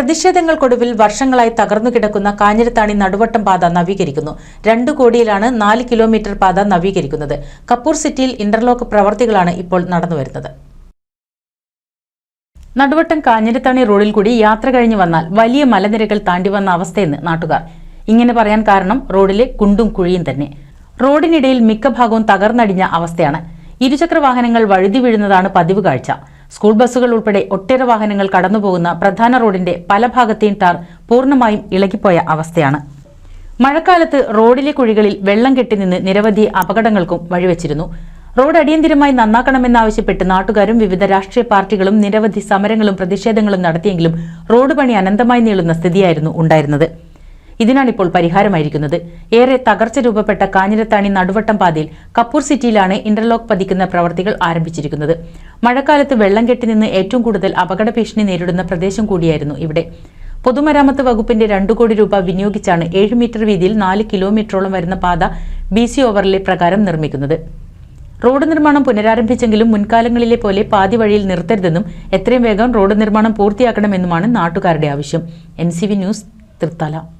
പ്രതിഷേധങ്ങൾക്കൊടുവിൽ വർഷങ്ങളായി തകർന്നു കിടക്കുന്ന കാഞ്ഞിരത്താണി നടുവട്ടം പാത നവീകരിക്കുന്നു. രണ്ടു കോടിയിലാണ് നാല് കിലോമീറ്റർ പാത നവീകരിക്കുന്നത്. കപ്പൂർ സിറ്റിയിൽ ഇന്റർലോക്ക് പ്രവർത്തികളാണ് ഇപ്പോൾ നടന്നുവരുന്നത് നടുവട്ടം കാഞ്ഞിരത്താണി റോഡിൽ കൂടി യാത്ര കഴിഞ്ഞു വന്നാൽ വലിയ മലനിരകൾ താണ്ടി വന്ന അവസ്ഥയെന്ന് നാട്ടുകാർ. ഇങ്ങനെ പറയാൻ കാരണം റോഡിലെ കുണ്ടും കുഴിയും തന്നെ. റോഡിനിടയിൽ മിക്ക ഭാഗവും തകർന്നടിഞ്ഞ അവസ്ഥയാണ്. ഇരുചക്ര വാഹനങ്ങൾ വഴുതി വീഴുന്നതാണ് പതിവ് കാഴ്ച. സ്കൂൾ ബസ്സുകൾ ഉൾപ്പെടെ ഒട്ടേറെ വാഹനങ്ങൾ കടന്നുപോകുന്ന പ്രധാന റോഡിന്റെ പല ഭാഗത്തെയും ടാർ പൂർണമായും ഇളകിപ്പോയ അവസ്ഥയാണ്. മഴക്കാലത്ത് റോഡിലെ കുഴികളിൽ വെള്ളം കെട്ടിനിന്ന് നിരവധി അപകടങ്ങൾക്കും വഴിവെച്ചിരുന്നു. റോഡ് അടിയന്തിരമായി നന്നാക്കണമെന്നാവശ്യപ്പെട്ട് നാട്ടുകാരും വിവിധ രാഷ്ട്രീയ പാർട്ടികളും നിരവധി സമരങ്ങളും പ്രതിഷേധങ്ങളും നടത്തിയെങ്കിലും റോഡ് പണി അനന്തമായി നീളുന്ന സ്ഥിതിയായിരുന്നു ഉണ്ടായിരുന്നത്. ഇതിനാണിപ്പോൾ പരിഹാരമായിരിക്കുന്നത്. ഏറെ തകർച്ച രൂപപ്പെട്ട കാഞ്ഞിരത്താണി നടുവട്ടം പാതയിൽ കപ്പൂർ സിറ്റിയിലാണ് ഇന്റർലോക്ക് പതിക്കുന്ന പ്രവർത്തികൾ ആരംഭിച്ചിരിക്കുന്നത്. മഴക്കാലത്ത് വെള്ളം കെട്ടിനിന്ന് ഏറ്റവും കൂടുതൽ അപകട ഭീഷണി നേരിടുന്ന പ്രദേശം കൂടിയായിരുന്നു ഇവിടെ. പൊതുമരാമത്ത് വകുപ്പിന്റെ രണ്ടു കോടി രൂപ വിനിയോഗിച്ചാണ് ഏഴ് മീറ്റർ വീതിയിൽ നാല് കിലോമീറ്ററോളം വരുന്ന പാത ബി സി ഓവറിലെ പ്രകാരം നിർമ്മിക്കുന്നത്. റോഡ് നിർമ്മാണം പുനരാരംഭിച്ചെങ്കിലും മുൻകാലങ്ങളിലെ പോലെ പാതി വഴിയിൽ നിർത്തരുതെന്നും എത്രയും വേഗം റോഡ് നിർമ്മാണം പൂർത്തിയാക്കണമെന്നുമാണ് നാട്ടുകാരുടെ ആവശ്യം. N news Thrithala.